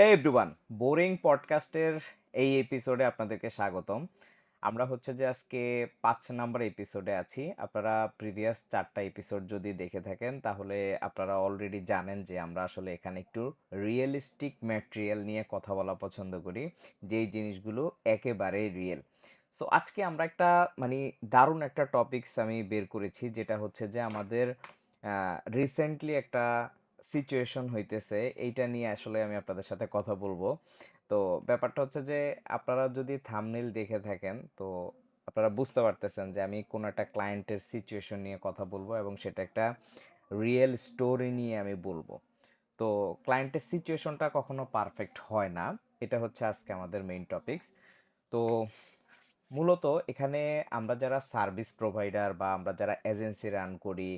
হে everyone boring পডকাস্টের এই এপিসোডে আপনাদেরকে স্বাগতম। আমরা হচ্ছে যে আজকে পাঁচ নাম্বার এপিসোডে আছি। আপনারা প্রিভিয়াস চারটা এপিসোড যদি দেখে থাকেন, তাহলে আপনারা অলরেডি জানেন যে আমরা আসলে এখানে একটু রিয়েলিস্টিক ম্যাটেরিয়াল নিয়ে কথা বলা পছন্দ করি। যেই জিনিসগুলো একেবারেই রিয়েল সো আজকে আমরা একটা মানে দারুণ একটা টপিকস আমি বের করেছি, যেটা হচ্ছে যে আমাদের রিসেন্টলি একটা সিচুয়েশন হইতেছে, এইটা নিয়ে আসলে আমি আপনাদের সাথে কথা বলব। তো ব্যাপারটা হচ্ছে যে, আপনারা যদি থামনেল দেখে থাকেন, তো আপনারা বুঝতে পারতেছেন যে, আমি কোনো একটা ক্লায়েন্টের সিচুয়েশন নিয়ে কথা বলব এবং সেটা একটা রিয়েল স্টোরি নিয়ে আমি বলব। তো ক্লায়েন্টের সিচুয়েশনটা কখনো পারফেক্ট হয় না। এটা হচ্ছে আজকে আমাদের মেইন টপিকস তো মূলত এখানে আমরা যারা সার্ভিস প্রোভাইডার বা আমরা যারা এজেন্সি রান করি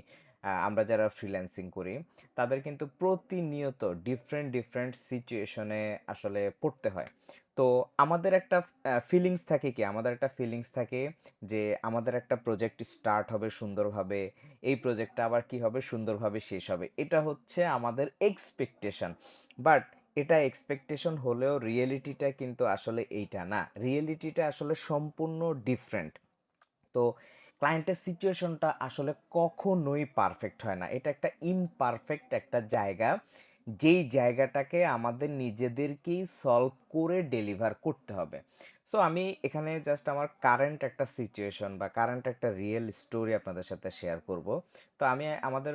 আমরা যারা ফ্রিল্যান্সিং করি, তাদের কিন্তু প্রতিনিয়ত ডিফারেন্ট ডিফারেন্ট সিচুয়েশনে আসলে পড়তে হয়। তো আমাদের একটা ফিলিংস থাকে কি? আমাদের একটা ফিলিংস থাকে যে আমাদের একটা প্রজেক্ট স্টার্ট হবে সুন্দরভাবে, এই প্রজেক্টটা আবার কি হবে? সুন্দরভাবে শেষ হবে। এটা হচ্ছে আমাদের এক্সপেকটেশন বাট এটা এক্সপেকটেশন হলেও রিয়েলিটিটা কিন্তু আসলে এইটা না। রিয়েলিটিটা আসলে সম্পূর্ণ ডিফারেন্ট তো ক্লায়েন্টের সিচুয়েশনটা আসলে কখনোই পারফেক্ট হয় না। এটা একটা ইমপারফেক্ট একটা জায়গা। যেই জায়গাটাকে আমাদের নিজেদেরকেই সলভ করে ডেলিভার করতে হবে। সো আমি এখানে জাস্ট আমার কারেন্ট একটা সিচুয়েশন বা কারেন্ট একটা রিয়েল স্টোরি আপনাদের সাথে শেয়ার করব। তো আমি, আমাদের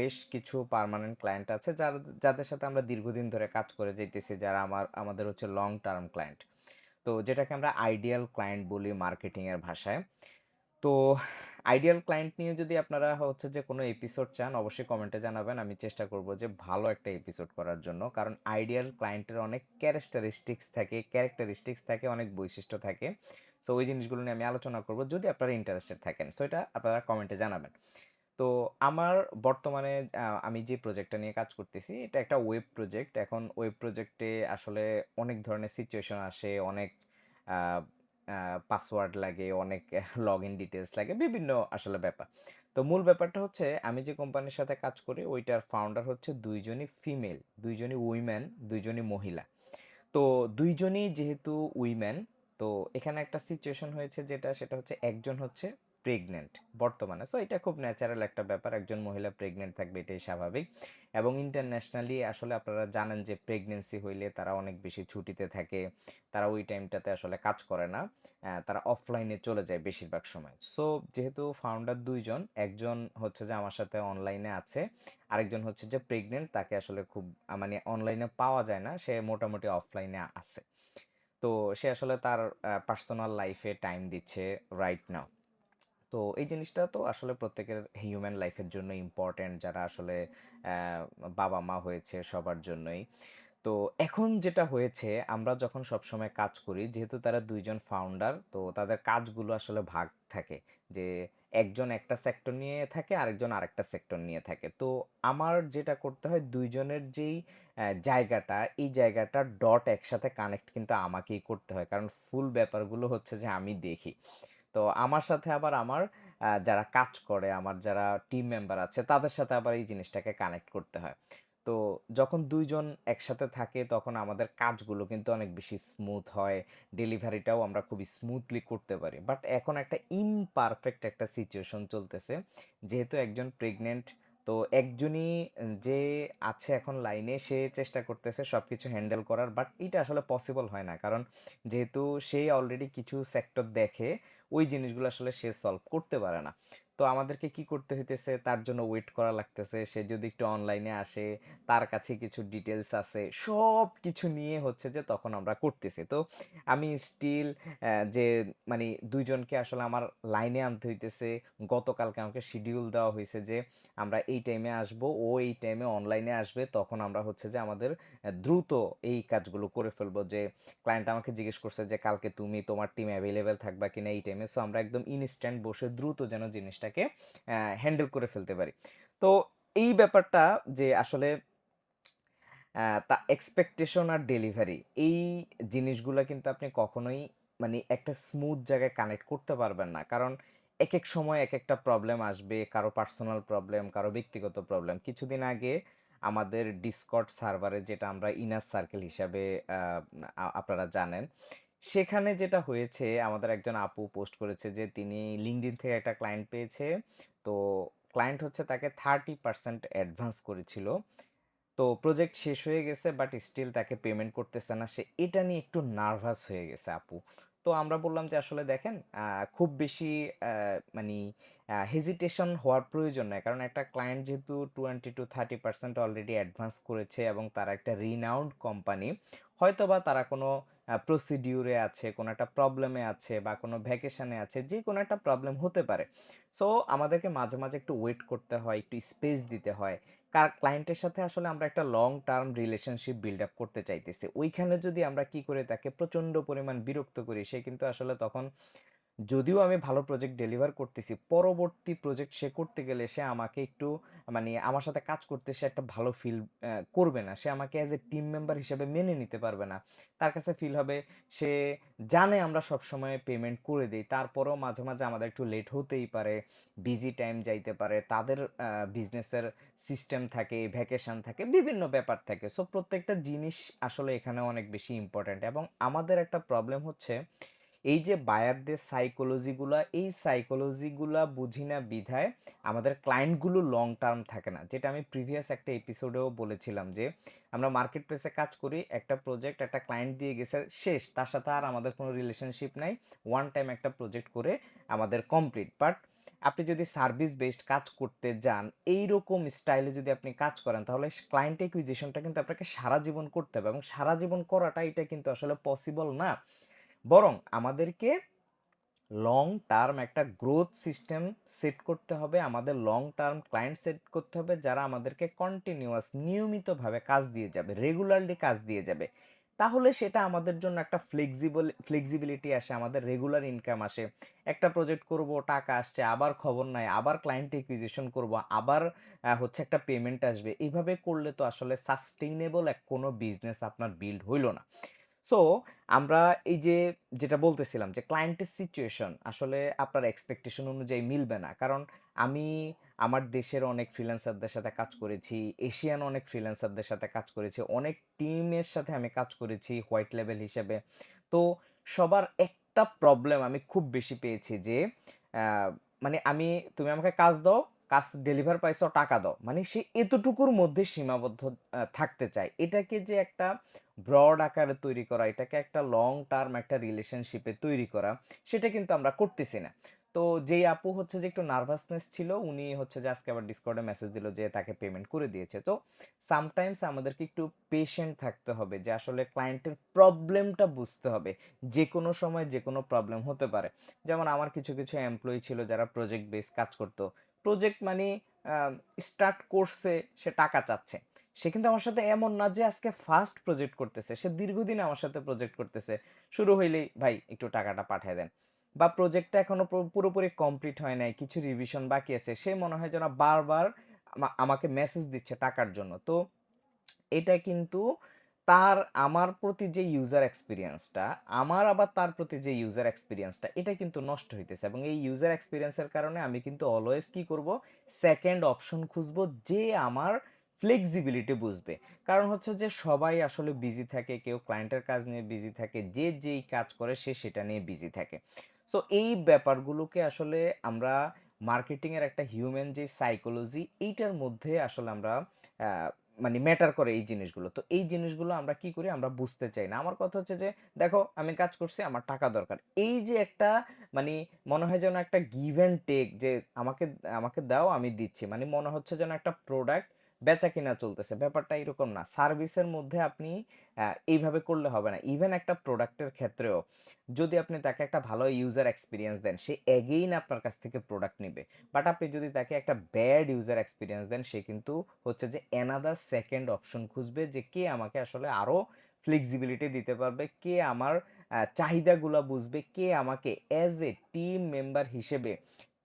বেশ কিছু পার্মানেন্ট ক্লায়েন্ট আছে যার, যাদের সাথে আমরা দীর্ঘদিন ধরে কাজ করে যেতেছি যারা আমার, আমাদের হচ্ছে লং টার্ম ক্লায়েন্ট তো যেটাকে আমরা আইডিয়াল ক্লায়েন্ট বলি মার্কেটিংয়ের ভাষায়। তো আইডিয়াল ক্লায়েন্ট নিয়ে যদি আপনারা হচ্ছে যে কোনো এপিসোড চান, অবশ্যই কমেন্টে জানাবেন। আমি চেষ্টা করব যে ভালো একটা এপিসোড করার জন্য। কারণ আইডিয়াল ক্লায়েন্টের অনেক ক্যারেক্টারিস্টিক্স থাকে ক্যারেক্টারিস্টিক্স থাকে, অনেক বৈশিষ্ট্য থাকে। সো ওই জিনিসগুলো নিয়ে আমি আলোচনা করব যদি আপনারা ইন্টারেস্টেড থাকেন। সো এটা আপনারা কমেন্টে জানাবেন। তো আমার বর্তমানে আমি যে প্রজেক্টটা নিয়ে কাজ করতেছি, এটা একটা ওয়েব প্রজেক্ট এখন ওয়েব প্রজেক্টে আসলে অনেক ধরনের সিচুয়েশন আসে, অনেক পাসওয়ার্ড লাগে, অনেক লগ ইন ডিটেলস লাগে, বিভিন্ন আসলে ব্যাপার। তো মূল ব্যাপারটা হচ্ছে, আমি যে কোম্পানির সাথে কাজ করি, ওইটার ফাউন্ডার হচ্ছে দুইজনই ফিমেল দুইজনই উইম্যান দুইজনই মহিলা। তো দুইজনই যেহেতু উইম্যান তো এখানে একটা সিচুয়েশন হয়েছে যেটা, সেটা হচ্ছে একজন হচ্ছে প্রেগনেন্ট বর্তমানে। সো এটা খুব ন্যাচারাল একটা ব্যাপার, একজন মহিলা প্রেগনেন্ট থাকবে, এটাই স্বাভাবিক। এবং ইন্টারন্যাশনালি আসলে আপনারা জানেন যে প্রেগনেন্সি হইলে তারা অনেক বেশি ছুটিতে থাকে, তারা ওই টাইমটাতে আসলে কাজ করে না তারা অফলাইনে চলে যায় বেশিরভাগ সময়। সো যেহেতু ফাউন্ডার দুইজন, একজন হচ্ছে যে আমার সাথে অনলাইনে আছে, আরেকজন হচ্ছে যে প্রেগনেন্ট তাকে আসলে খুব মানে অনলাইনে পাওয়া যায় না, সে মোটামুটি অফলাইনে আছে। তো সে আসলে তার পার্সোনাল লাইফে টাইম দিচ্ছে রাইট নাও তো এই জিনিসটা তো আসলে প্রত্যেকের হিউম্যান লাইফের জন্য ইম্পর্ট্যান্ট যারা আসলে বাবা মা হয়েছে সবার জন্যই। তো এখন যেটা হয়েছে, আমরা যখন সবসময় কাজ করি, যেহেতু তারা দুইজন ফাউন্ডার তো তাদের কাজগুলো আসলে ভাগ থাকে। যে একজন একটা সেক্টর নিয়ে থাকে, আরেকজন আরেকটা সেক্টর নিয়ে থাকে। তো আমার যেটা করতে হয়, দুইজনের যেই জায়গাটা, এই জায়গাটা ডট একসাথে কানেক্ট কিন্তু আমাকেই করতে হয়। কারণ ফুল ব্যাপারগুলো হচ্ছে যে আমি দেখি। তো আমার সাথে আবার আমার যারা কাজ করে, আমার যারা টিম মেম্বার আছে, তাদের সাথে আবার এই জিনিসটাকে কানেক্ট করতে হয়। তো যখন দুইজন একসাথে থাকে, তখন আমাদের কাজগুলো কিন্তু অনেক বেশি স্মুথ হয় ডেলিভারিটাও আমরা খুবই স্মুথলি করতে পারি। বাট এখন একটা ইমপারফেক্ট একটা সিচুয়েশন চলতেছে, যেহেতু একজন প্রেগনেন্ট তো একজনই যে আছে এখন লাইনে, সে চেষ্টা করতেছে সব কিছু হ্যান্ডেল করার, বাট এটা আসলে পসিবল হয় না। কারণ যেহেতু সে অলরেডি কিছু সেক্টর দেখে, ওই জিনিসগুলো আসলে সে সলভ করতে পারে না। তো আমাদেরকে কি করতে হইতেছে? তার জন্য ওয়েট করা লাগতেছে। সে যদি একটু অনলাইনে আসে, তার কাছে কিছু ডিটেলস আছে সব কিছু নিয়ে হচ্ছে যে তখন আমরা করতেছি। তো আমি স্টিল যে মানে দুইজনকে আসলে আমার লাইনে আনতে হইতেছে। গতকালকে আমাকে শিডিউল দেওয়া হয়েছে যে আমরা এই টাইমে আসব, ও এই টাইমে অনলাইনে আসবে। তখন আমরা হচ্ছে যে আমাদের দ্রুত এই কাজগুলো করে ফেলব যে ক্লায়েন্ট আমাকে জিজ্ঞেস করছে যে কালকে তুমি তোমার টিম অ্যাভেলেবেল থাকবা কিনা এই টাইমে সো আমরা একদম ইনস্ট্যান্ট বসে দ্রুত যেন জিনিসটাকে হ্যান্ডেল করে ফেলতে পারি তো এই ব্যাপারটা যে আসলে তা এক্সপেকটেশন আর ডেলিভারি এই জিনিসগুলো কিন্তু আপনি কখনোই মানে একটা স্মুথ জায়গায় কানেক্ট করতে পারবেন না কারণ এক এক সময় এক একটা প্রবলেম আসবে, কারও পার্সোনাল প্রবলেম কারও ব্যক্তিগত প্রবলেম কিছুদিন আগে আমাদের ডিসকর্ড সার্ভারে যেটা আমরা ইনার সার্কেল হিসাবে আপনারা জানেন। সেখানে যেটা হয়েছে, আমাদের একজন আপু পোস্ট করেছে যে, তিনি LinkedIn থেকে একটা ক্লায়েন্ট পেয়েছে। তো ক্লায়েন্ট হচ্ছে তাকে 30% অ্যাডভান্স করেছিল। তো প্রজেক্ট শেষ হয়ে গেছে বাট স্টিল তাকে পেমেন্ট করতেছে না। সে এটা নিয়ে একটু নার্ভাস হয়ে গেছে আপু। তো আমরা বললাম যে, আসলে দেখেন খুব বেশি মানে হেজিটেশন হওয়ার প্রয়োজন নাই। কারণ একটা ক্লায়েন্ট যেহেতু 20-30% অলরেডি অ্যাডভান্স করেছে এবং তারা একটা রিনাউন্ড কোম্পানি। হয়তোবা তারা কোনো প্রসিডিউর আছে, কোনো একটা প্রবলেমে আছে বা কোনো ভ্যাকেশানে আছে, যে কোনো একটা প্রবলেম হতে পারে। সো আমাদেরকে মাঝে, মাঝে একটু ওয়েট করতে হয়, একটু স্পেস দিতে হয়। কার ক্লায়েন্টের সাথে আসলে আমরা একটা long term relationship build up করতে চাইতেছি। ওইখানে যদি আমরা কি করে তাকে প্রচণ্ড পরিমাণ বিরক্ত করি, সে কিন্তু আসলে তখন যদিও আমি ভালো প্রজেক্ট ডেলিভার করতেছি, পরবর্তী প্রজেক্ট সে করতে গেলে সে আমাকে একটু মানে আমার সাথে কাজ করতে সে একটা ভালো ফিল করবে না। সে আমাকে অ্যাজ এ টিম মেম্বার হিসেবে মেনে নিতে পারবে না। তার কাছে ফিল হবে সে জানে আমরা সবসময় পেমেন্ট করে দিই তারপরেও মাঝে, মাঝে আমাদের একটু লেট হতেই পারে। বিজি টাইম যাইতে পারে। তাদের বিজনেসের সিস্টেম থাকে, ভ্যাকেশন থাকে, বিভিন্ন ব্যাপার থাকে। সো প্রত্যেকটা জিনিস আসলে এখানে অনেক বেশি ইম্পর্ট্যান্ট এবং আমাদের একটা প্রবলেম হচ্ছে এই যে বায়ারদের সাইকোলজি গুলা, এই সাইকোলজি গুলা বুঝি না বিধায় আমাদের ক্লায়েন্টগুলো লং টার্ম থাকে না। যেটা আমি প্রিভিয়াস একটা এপিসোডেও বলেছিলাম যে, আমরা মার্কেট প্লেসে কাজ করি। একটা প্রজেক্ট একটা ক্লায়েন্ট দিয়ে গেছে, শেষ। তার সাথে আর আমাদের কোনো রিলেশনশিপ নাই। ওয়ান টাইম একটা প্রজেক্ট করে আমাদের কমপ্লিট। বাট আপনি যদি সার্ভিস বেসড কাজ করতে যান, এই রকম স্টাইলে যদি আপনি কাজ করেন তাহলে ক্লায়েন্ট অ্যাকুইজিশন টা কিন্তু আপনাকে সারা জীবন করতে হবে এবং সারা জীবন করাটা এটা কিন্তু আসলে পসিবল না। বরং আমাদেরকে লং টার্ম একটা গ্রোথ সিস্টেম সেট করতে হবে। আমাদের লং টার্ম ক্লায়েন্ট সেট করতে হবে যারা আমাদেরকে কন্টিনিউয়াস নিয়মিতভাবে কাজ দিয়ে যাবে, রেগুলারলি কাজ দিয়ে যাবে। তাহলে সেটা আমাদের জন্য একটা ফ্লেক্সিবল ফ্লেক্সিবিলিটি আসে, আমাদের রেগুলার ইনকাম আসে। একটা প্রজেক্ট করব, টাকা আসছে, আবার খবর নাই, আবার ক্লায়েন্ট অ্যাকুইজিশন করব, আবার হচ্ছে একটা পেমেন্ট আসবে। এভাবে করলে তো আসলে সাস্টেইনেবল এক কোনো বিজনেস আপনার বিল্ড হইল না। সো আমরা এই যে যেটা বলতেছিলাম যে ক্লায়েন্টের সিচুয়েশন আসলে আপনার এক্সপেকটেশন অনুযায়ী মিলবে না। কারণ আমি আমার দেশের অনেক ফ্রিল্যান্সারদের সাথে কাজ করেছি, এশিয়ান অনেক ফ্রিল্যান্সারদের সাথে কাজ করেছি, অনেক টিমের সাথে আমি কাজ করেছি হোয়াইট লেভেল হিসেবে। তো সবার একটা প্রবলেম আমি খুব বেশি পেয়েছি যে মানে আমি তুমি আমাকে কাজ দাও, কাজ ডেলিভার পাইছো, টাকা দাও। মানে সে এতটুকুর মধ্যে সীমাবদ্ধ থাকতে চায়। এটাকে যে একটা ব্রড আকারে তৈরি করা, এটাকে একটা লং টার্ম একটা রিলেশনশিপে তৈরি করা, সেটা কিন্তু আমরা করতেছি না। তো যেই আপু হচ্ছে যে একটু নার্ভাসনেস ছিল, উনি হচ্ছে যে আজকে আবার ডিসকর্ড মেসেজ দিল যে তাকে পেমেন্ট করে দিয়েছে। তো সামটাইমস আমাদেরকে একটু পেশেন্ট থাকতে হবে যে আসলে ক্লায়েন্টের প্রবলেমটা বুঝতে হবে। যে কোনো সময় যে কোনো প্রবলেম হতে পারে। যেমন আমার কিছু, কিছু এমপ্লয়ি ছিল যারা প্রজেক্ট বেস কাজ করত। প্রজেক্ট মানে স্টার্ট করছে, সে টাকা চাচ্ছে। সে কিন্তু আমার সাথে এমন না যে আজকে ফার্স্ট প্রজেক্ট করতেছে। সে দীর্ঘদিন আমার সাথে প্রজেক্ট করতেছে। শুরু হইলেই, "ভাই একটু টাকাটা পাঠায় দেন।" বা প্রজেক্টটা এখনও প পুরোপুরি কমপ্লিট হয় নাই। কিছু রিভিশন বাকি আছে। সে মনে হয় যেন বারবার আমাকে মেসেজ দিচ্ছে টাকার জন্য। তো এটা কিন্তু তার আমার প্রতি যে ইউজার এক্সপিরিয়েন্সটা আমার আবার তার প্রতি যে ইউজার এক্সপিরিয়েন্সটা এটা কিন্তু নষ্ট হইতেছে এবং এই ইউজার এক্সপিরিয়েন্সের কারণে আমি কিন্তু অলওয়েজ কি করব? সেকেন্ড অপশন খুঁজবো যে আমার ফ্লেক্সিবিলিটি বুঝবে। কারণ হচ্ছে যে সবাই আসলে বিজি থাকে। কেউ ক্লায়েন্টের কাজ নিয়ে বিজি থাকে। যে যেই কাজ করে সে সেটা নিয়ে বিজি থাকে। সো এই ব্যাপারগুলোকে আসলে আমরা মার্কেটিংয়ের একটা হিউম্যান যে সাইকোলজি, এইটার মধ্যে আসলে আমরা মানে ম্যাটার করে এই জিনিসগুলো। তো এই জিনিসগুলো আমরা কি করি? আমরা বুঝতে চাই না। আমার কথা হচ্ছে যে, "দেখো আমি কাজ করছি, আমার টাকা দরকার।" এই যে একটা মানে মনে হয় যেন একটা গিভ অ্যান্ড টেক যে আমাকে আমাকে দাও আমি দিচ্ছি। মানে মনে হচ্ছে যেন একটা প্রোডাক্ট বেচা-কিনা চলতেছে। ব্যাপারটা এরকম না। সার্ভিসের মধ্যে আপনি এইভাবে করলে হবে না। ইভেন একটা প্রোডাক্টের ক্ষেত্রেও যদি আপনি তাকে একটা ভালো ইউজার এক্সপিরিয়েন্স দেন, সে এগেইন আপনার কাছ থেকে প্রোডাক্ট নেবে বাট আপনি যদি তাকে একটা ব্যাড ইউজার এক্সপিরিয়েন্স দেন, সে কিন্তু হচ্ছে যে অ্যানাদার সেকেন্ড অপশন খুঁজবে যে কে আমাকে আসলে আরও ফ্লেক্সিবিলিটি দিতে পারবে, কে আমার চাহিদাগুলা বুঝবে, কে আমাকে অ্যাজ এ টিম মেম্বার হিসেবে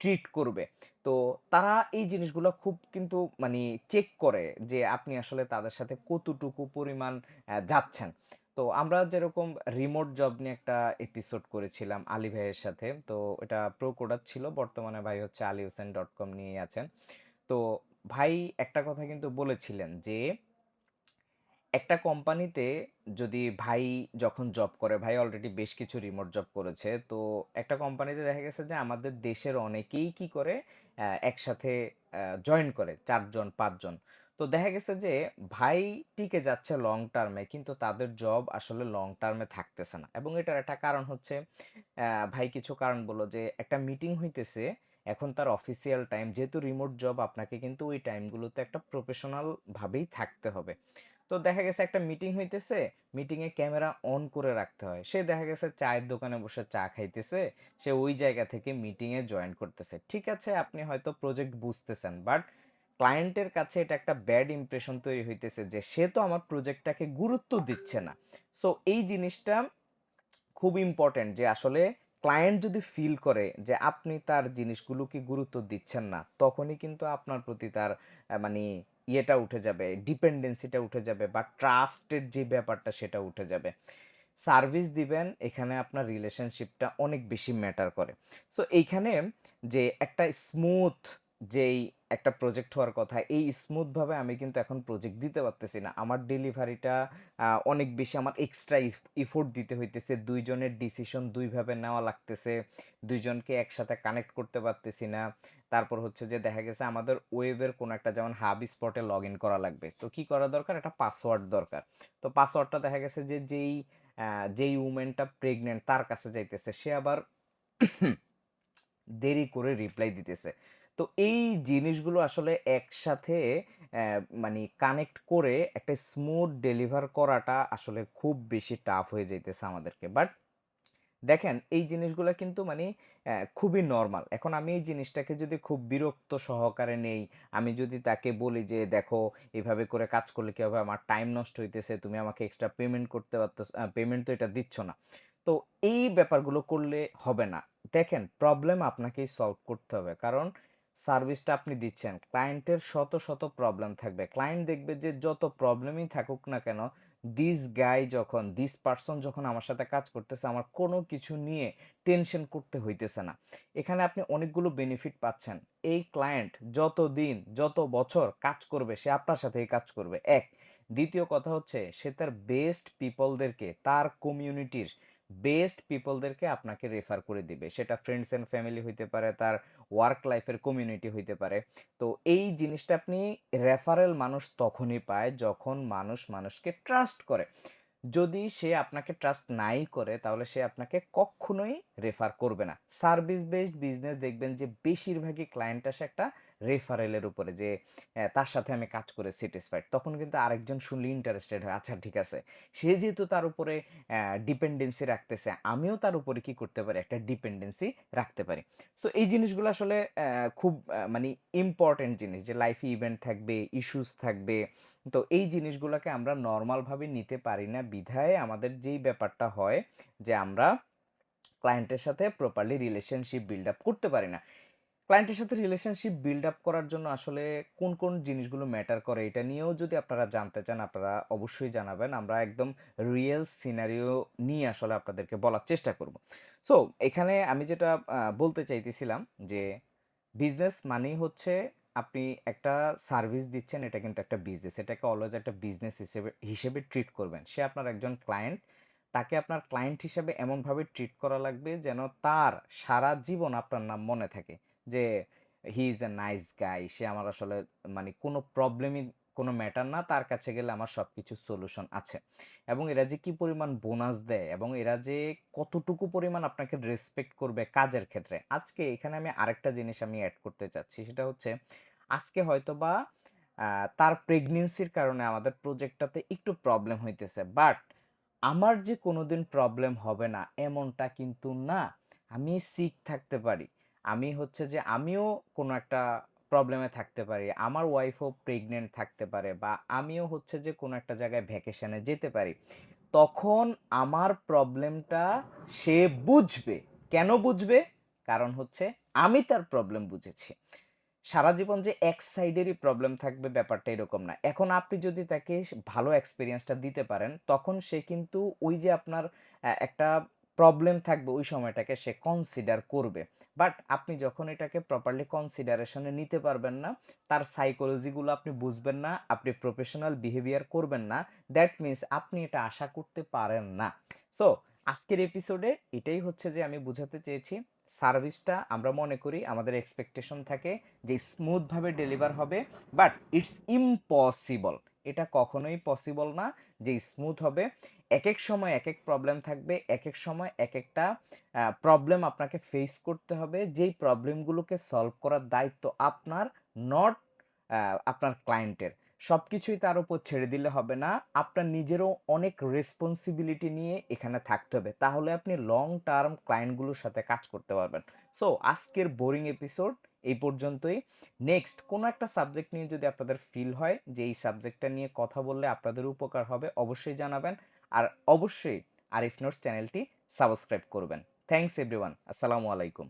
ট্রিট করবে। তো তারা এই জিনিসগুলো খুব কিন্তু মানে চেক করে যে আপনি আসলে তাদের সাথে কতটুকু পরিমাণ যাচ্ছেন। তো আমরা যেরকম রিমোট জব নিয়ে একটা এপিসোড করেছিলাম আলী ভাইয়ের সাথে। তো এটা প্রো কোডার ছিল। বর্তমানে ভাই হচ্ছে আলী হোসেন ডট কম নিয়ে আছেন। তো ভাই একটা কথা কিন্তু বলেছিলেন যে একটা কোম্পানিতে যদি ভাই যখন জব করে, ভাই অলরেডি বেশ কিছু রিমোট জব করেছে। তো একটা কোম্পানিতে দেখা গেছে যে আমাদের দেশের অনেকেই কি করে একসাথে জয়েন করে চারজন পাঁচজন তো দেখা গেছে যে ভাই টিকে যাচ্ছে লং টার্মে কিন্তু তাদের জব আসলে লং টার্মে থাকতেছে না। এবং এটার একটা কারণ হচ্ছে ভাই কিছু কারণ বলল যে একটা মিটিং হইতেছে, এখন তার অফিসিয়াল টাইম যেহেতু রিমোট জব আপনাকে কিন্তু ওই টাইমগুলোতে একটা প্রফেশনাল ভাবেই থাকতে হবে। তো দেখা গেছে একটা মিটিং হইতেছে, মিটিংয়ে ক্যামেরা অন করে রাখতে হয়। সে দেখা গেছে চায়ের দোকানে বসে চা খাইতেছে, সে ওই জায়গা থেকে মিটিংয়ে জয়েন করতেছে। ঠিক আছে, আপনি হয়তো প্রজেক্ট বুঝতেছেন, বাট ক্লায়েন্টের কাছে এটা একটা ব্যাড ইমপ্রেশন তৈরি হইতেছে যে সে তো আমার প্রজেক্টটাকে গুরুত্ব দিচ্ছে না। সো এই জিনিসটা খুব ইম্পর্টেন্ট যে আসলে ক্লায়েন্ট যদি ফিল করে যে আপনি তার জিনিসগুলোকে গুরুত্ব দিচ্ছেন না, তখনই কিন্তু আপনার প্রতি তার মানে ইয়েটা উঠে যাবে, ডিপেন্ডেন্সিটা উঠে যাবে বা ট্রাস্টের যে ব্যাপারটা সেটা উঠে যাবে। সার্ভিস দিবেন, এখানে আপনার রিলেশনশিপটা অনেক বেশি ম্যাটার করে। সো এইখানে যে একটা স্মুথ যেই একটা প্রজেক্ট হওয়ার কথা, এই স্মুথভাবে আমি কিন্তু এখন প্রজেক্ট দিতে পারতেছি না। আমার ডেলিভারিটা অনেক বেশি আমার এক্সট্রা ইফোর্ট দিতে হইতেছে। দুইজনের ডিসিশন দুইভাবে নেওয়া লাগতেছে। দুইজনকে একসাথে কানেক্ট করতে পারতেছি না। তারপর হচ্ছে যে দেখা গেছে আমাদের ওয়েবের কোনো একটা যেমন হাব স্পটে লগইন করা লাগবে। তো কি করা দরকার? একটা পাসওয়ার্ড দরকার। তো পাসওয়ার্ডটা দেখা গেছে যে যেই যেই উমেনটা প্রেগনেন্ট তার কাছে যাইতেছে, সে আবার দেরি করে রিপ্লাই দিতেছে। তো এই জিনিসগুলো আসলে একসাথে মানে কানেক্ট করে একটা স্মুথ ডেলিভার করাটা আসলে খুব বেশি টাফ হয়ে যাইতেছে আমাদেরকে। বাট দেখেন এই জিনিসগুলো কিন্তু মানে খুবই নর্মাল এখন আমি এই জিনিসটাকে যদি খুব বিরক্ত সহকারে নেই, আমি যদি তাকে বলি যে, "দেখো এভাবে করে কাজ করলে কি হবে? আমার টাইম নষ্ট হইতেছে। তুমি আমাকে এক্সট্রা পেমেন্ট করতে পারতেছ পেমেন্ট তো এটা দিচ্ছ না।" তো এই ব্যাপারগুলো করলে হবে না। দেখেন প্রবলেম আপনাকেই সলভ করতে হবে। কারণ সার্ভিসটা আপনি দিচ্ছেন। ক্লায়েন্টের শত, শত প্রবলেম থাকবে। ক্লায়েন্ট দেখবে যে যত প্রবলেমই থাকুক না কেন, দিস গাই যখন, দিস পারসন যখন আমার সাথে কাজ করতেছে, আমার কোনো কিছু নিয়ে টেনশন করতে হইতেছে না। এখানে আপনি অনেকগুলো বেনিফিট পাচ্ছেন। এই ক্লায়েন্ট যত দিন যত বছর কাজ করবে, সে আপনার সাথেই কাজ করবে এক দ্বিতীয় কথা হচ্ছে সে তার বেস্ট পিপলদেরকে, তার কমিউনিটির বেস্ট পিপলদেরকে আপনাকে রেফার করে দিবে। সেটা ফ্রেন্ডস অ্যান্ড ফ্যামিলি হইতে পারে, তার ওয়ার্ক লাইফের কমিউনিটি হইতে পারে। তো এই জিনিসটা আপনি রেফারেল মানুষ তখনই পায় যখন মানুষ মানুষকে ট্রাস্ট করে। যদি সে আপনাকে ট্রাস্ট নাই করে তাহলে সে আপনাকে কক্ষনোই রেফার করবে না। সার্ভিস বেসড বিজনেস দেখবেন যে বেশিরভাগই ক্লায়েন্ট আসে একটা রেফারেলের উপরে যে তার সাথে আমি কাজ করে স্যাটিসফাইড। তখন কিন্তু আরেকজন শুনলে ইন্টারেস্টেড হয়। আচ্ছা ঠিক আছে। সে যেহেতু তার উপরে ডিপেন্ডেন্সি রাখতেছে, আমিও তার উপরে কি করতে পারি? একটা ডিপেন্ডেন্সি রাখতে পারি। সো এই জিনিসগুলো আসলে খুব মানি ইম্পোর্টেন্ট জিনিস যে লাইফে ইভেন্ট থাকবে, ইস্যুস থাকবে। তো এই জিনিসগুলোকে আমরা নরমাল ভাবে নিতে পারি না বিধায় আমাদের যেই ব্যাপারটা হয় যে আমরা ক্লায়েন্টের সাথে প্রপারলি রিলেশনশিপ বিল্ড আপ করতে পারি না। ক্লায়েন্টের সাথে রিলেশনশিপ বিল্ড আপ করার জন্য আসলে কোন, কোন জিনিসগুলো ম্যাটার করে এটা নিয়েও যদি আপনারা জানতে চান আপনারা অবশ্যই জানাবেন। আমরা একদম রিয়েল সিনারিও নিয়ে আসলে আপনাদেরকে বলার চেষ্টা করব। সো এখানে আমি যেটা বলতে চাইতেছিলাম যে বিজনেস মানেই হচ্ছে আপনি একটা সার্ভিস দিচ্ছেন, এটা কিন্তু একটা বিজনেস। এটাকে অলওয়েজ একটা বিজনেস হিসেবে হিসেবে ট্রিট করবেন। সে আপনার একজন ক্লায়েন্ট। তাকে আপনার ক্লায়েন্ট হিসেবে এমনভাবে ট্রিট করা লাগবে যেন তার সারা জীবন আপনার নাম মনে থাকে। যে he is a nice guy. সে আমার আসলে মানে কোনো প্রবলেমই কোনো ম্যাটার না। তার কাছে গেলে আমার সব কিছু সলিউশন আছে। এবং এরা যে কি পরিমাণ বোনাস দেয় এবং এরা যে কতটুকু পরিমাণ আপনাকে রেসপেক্ট করবে কাজের ক্ষেত্রে। আজকে এখানে আমি আরেকটা জিনিস আমি অ্যাড করতে চাচ্ছি। সেটা হচ্ছে আজকে হয়তো বা তার প্রেগনেন্সির কারণে আমাদের প্রজেক্টটাতে একটু প্রবলেম হইতেছে। বাট আমার যে কোনোদিন প্রবলেম হবে না, এমনটা কিন্তু না। আমি সিক থাকতে পারি। আমি হচ্ছে যে, আমিও কোনো একটা প্রবলেমে থাকতে পারি। আমার ওয়াইফও প্রেগনেন্ট থাকতে পারে বা আমিও হচ্ছে যে কোনো একটা জায়গায় ভ্যাকেশনে যেতে পারি। তখন আমার প্রবলেমটা সে বুঝবে। কেন বুঝবে? কারণ হচ্ছে আমি তার প্রবলেম বুঝেছি। সারা জীবন যে এক সাইডেরই প্রবলেম থাকবে ব্যাপারটা এরকম না। এখন আপনি যদি তাকে ভালো এক্সপিরিয়েন্সটা দিতে পারেন, তখন সে কিন্তু ওই যে আপনার একটা প্রবলেম থাকবে ওই সময়টাকে সে কনসিডার করবে। বাট আপনি যখন এটাকে প্রপারলি কনসিডারেশনে নিতে পারবেন না, তার সাইকোলজিগুলো আপনি বুঝবেন না, আপনি প্রফেশনাল বিহেভিয়ার করবেন না দ্যাট মিন্স আপনি এটা আশা করতে পারেন না। সো আজকের এপিসোডে এটাই হচ্ছে যে আমি বোঝাতে চেয়েছি সার্ভিসটা আমরা মনে করি আমাদের এক্সপেকটেশন থাকে যে স্মুথভাবে ডেলিভার হবে বাট ইটস ইম্পসিবল এটা কখনোই পসিবল না যে স্মুথ হবে। এক এক সময় এক এক প্রবলেম থাকবে এক এক সময় এক একটা প্রবলেম আপনাকে ফেস করতে হবে। যেই প্রবলেমগুলোকে সলভ করার দায়িত্ব আপনার নট আপনার ক্লায়েন্টের সব কিছুই তার উপর ছেড়ে দিলে হবে না। আপনার নিজেরও অনেক রেসপন্সিবিলিটি নিয়ে এখানে থাকতে হবে। তাহলে আপনি লং টার্ম ক্লায়েন্টগুলোর সাথে কাজ করতে পারবেন। সো আজকের বোরিং এপিসোড এই পর্যন্তই। নেক্সট কোনো একটা সাবজেক্ট নিয়ে যদি আপনাদের ফিল হয়, যে এই সাবজেক্টটা নিয়ে কথা বললে আপনাদের উপকার হবে, অবশ্যই জানাবেন। আর অবশ্যই আরিফ নোটস চ্যানেলটি সাবস্ক্রাইব করবেন। থ্যাংকস এভরিওয়ান আসসালামু আলাইকুম।